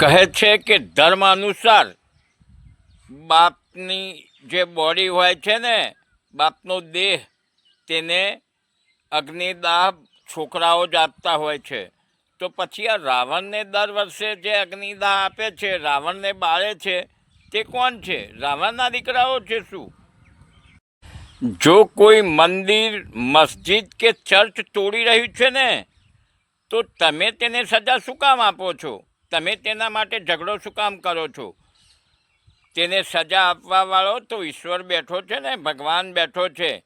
કહે છે કે ધર્મ અનુસાર બાપની જે બોડી હોય છે ને, બાપનો દેહ, તેને અગ્નિદાહ છોકરાઓ જ આપતા હોય છે. તો પછી આ રાવણને દર વર્ષે જે અગ્નિદાહ આપે છે, રાવણને બાળે છે, તે કોણ છે? રાવણના દીકરાઓ છે શું? જો કોઈ મંદિર, મસ્જિદ કે ચર્ચ તોડી રહ્યું છે ને, તો તમે તેને સજા શું કામ આપો છો? તમે તેના માટે ઝઘડો શું કામ કરો છો? તેને સજા આપવાવાળો તો ઈશ્વર બેઠો છે ને, ભગવાન બેઠો છે.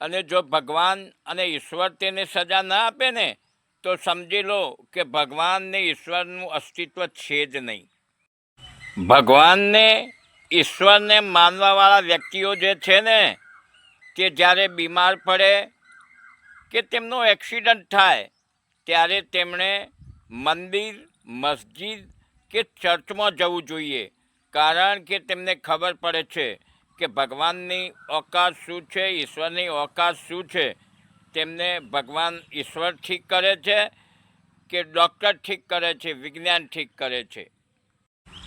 અને જો ભગવાન અને ઈશ્વર તેને સજા ના આપે ને, તો સમજી લો કે ભગવાનને ઈશ્વરનું અસ્તિત્વ છે જ નહીં. ભગવાનને ઈશ્વરને માનવાવાળા વ્યક્તિઓ જે છે ને તે જ્યારે બીમાર પડે, કે તેમનો એક્સિડન્ટ થાય, ત્યારે તેમણે મંદિર મસ્જિદ કે ચર્ચમાં જવું જોઈએ, કારણ કે તેમને ખબર પડે છે કે ભગવાનની ઓકાત શું છે, ઈશ્વરની ઓકાત શું છે. તેમને ભગવાન ઈશ્વર ઠીક કરે છે કે ડૉક્ટર ઠીક કરે છે, વિજ્ઞાન ઠીક કરે છે?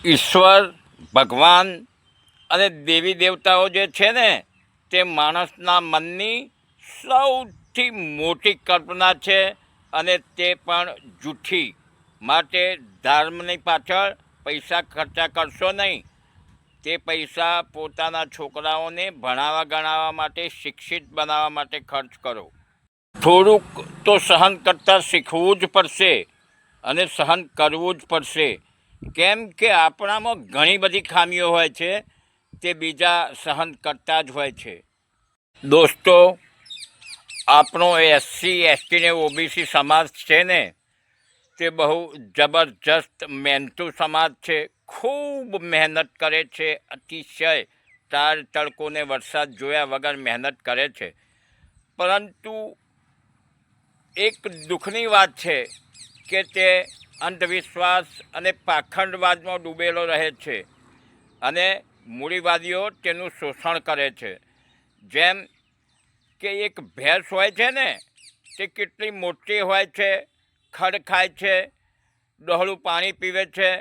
ઈશ્વર, ભગવાન અને દેવી દેવતાઓ જે છે ને, તે માણસના મનની સૌથી મોટી કલ્પના છે અને તે પણ જૂઠી. માટે ધર્મની પાછળ પૈસા ખર્ચા કરશો નહીં. તે પૈસા પોતાના છોકરાઓને ભણાવવા ગણાવવા માટે, શિક્ષિત બનાવવા માટે ખર્ચ કરો. થોડુંક તો સહન કરતાં શીખવું જ પડશે અને સહન કરવું જ પડશે. કેમ કે આપણામાં ઘણી બધી ખામીઓ હોય છે, તે બીજા સહન કરતા જ હોય છે. દોસ્તો, આપણો એસસી એસટી ને ઓબીસી સમાજ છે ને તે બહુ જબરજસ્ત મહેનતુ સમાજ છે. ખૂબ મહેનત કરે છે. અતિશય તાર તડકોને વરસાદ જોયા વગર મહેનત કરે છે. પરંતુ એક દુઃખની વાત છે કે તે અંધવિશ્વાસ અને પાખંડવાદમાં ડૂબેલો રહે છે અને મૂડીવાદીઓ તેનું શોષણ કરે છે. જેમ કે એક ભેંસ હોય છે ને, તે કેટલી મોટી હોય છે ખડ ખાય છે, ડહોળું પાણી પીવે છે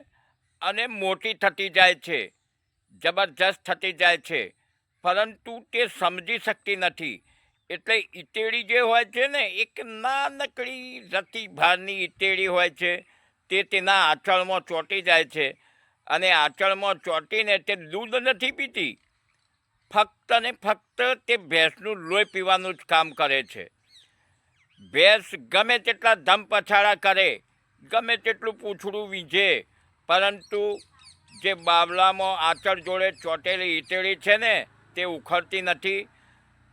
અને મોટી થતી જાય છે, જબરજસ્ત થતી જાય છે. પરંતુ તે સમજી શકતી નથી. એટલે ઈટેડી જે હોય છે ને, એક નાનકડી રતી ભારની ઈટેડી હોય છે, તે તેના આંચળમાં ચોંટી જાય છે અને આંચળમાં ચોંટીને તે દૂધ નથી પીતી. ફક્ત ને ફક્ત તે ભેંસનું લોહી પીવાનું જ કામ કરે છે. ભેંસ ગમે તેટલા ધમ પછાડા કરે, ગમે તેટલું પૂંછડું વીંઝે પરંતુ જે બાવલામાં આચળ જોડે ચોંટેલી ઈટેળી છે ને, તે ઉખડતી નથી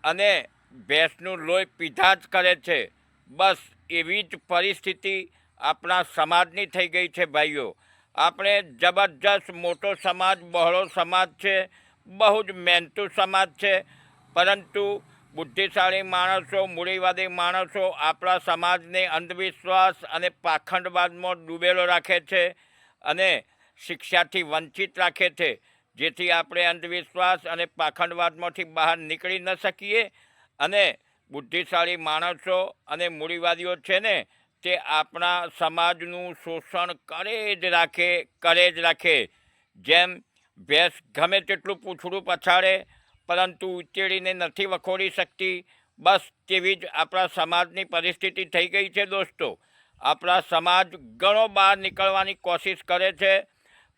અને ભેંસનું લોહી પીધા જ કરે છે. બસ એવી જ પરિસ્થિતિ આપણા સમાજની થઈ ગઈ છે ભાઈઓ. આપણે જબરજસ્ત મોટો સમાજ, બહોળો સમાજ છે, બહુ જ મહેનતુ સમાજ છે, પરંતુ બુદ્ધિશાળી માણસો, મૂડીવાદી માણસો આપણા સમાજને અંધવિશ્વાસ અને પાખંડવાદમાં ડૂબેલો રાખે છે અને શિક્ષાથી વંચિત રાખે છે. જેથી આપણે અંધવિશ્વાસ અને પાખંડવાદમાંથી બહાર નીકળી ન શકીએ અને બુદ્ધિશાળી માણસો અને મૂડીવાદીઓ છે ને, તે આપણા સમાજનું શોષણ કરે જ રાખે, કરે જ રાખે. જેમ ભેંસ ગમે તેટલું પૂછડું પછાડે પરંતુ ઉચેડીને નથી વખોડી શકતી. બસ તેવી જ આપણા સમાજની પરિસ્થિતિ થઈ ગઈ છે દોસ્તો. આપણા સમાજ ઘણો બહાર નીકળવાની કોશિશ કરે છે,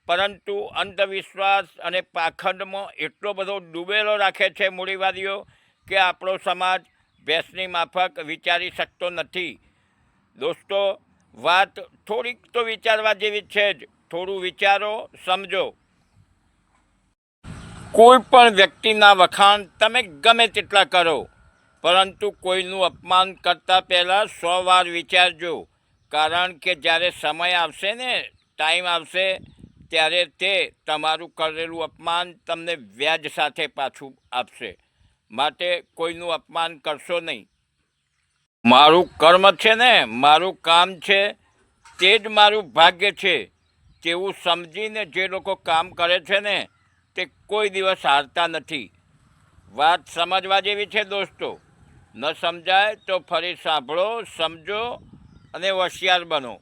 પરંતુ અંધવિશ્વાસ અને પાખંડમાં એટલો બધો ડૂબેલો રાખે છે મૂડીવાદીઓ કે આપણો સમાજ ભેંસની માફક વિચારી શકતો નથી. દોસ્તો, વાત થોડીક તો વિચારવા જેવી છે જ. થોડું વિચારો, સમજો. કોઈ પણ વ્યક્તિના વખાણ તમે ગમે તેટલા કરો, પરંતુ કોઈનું અપમાન કરતાં પહેલાં સો વાર વિચારજો, કારણ કે જ્યારે સમય આવશે ને, ટાઈમ આવશે, ત્યારે તે તમારું કરેલું અપમાન તમને વ્યાજ સાથે પાછું આપશે. માટે કોઈનું અપમાન કરશો નહીં. મારું કર્મ છે ને, મારું કામ છે, તે જ મારું ભાગ્ય છે. તેવું સમજીને જે લોકો કામ કરે છે ને તે કોઈ દિવસ હારતા નથી. વાત સમજવા જેવી છે દોસ્તો. ન સમજાય તો ફરી સાંભળો, સમજો અને હોશિયાર બનો.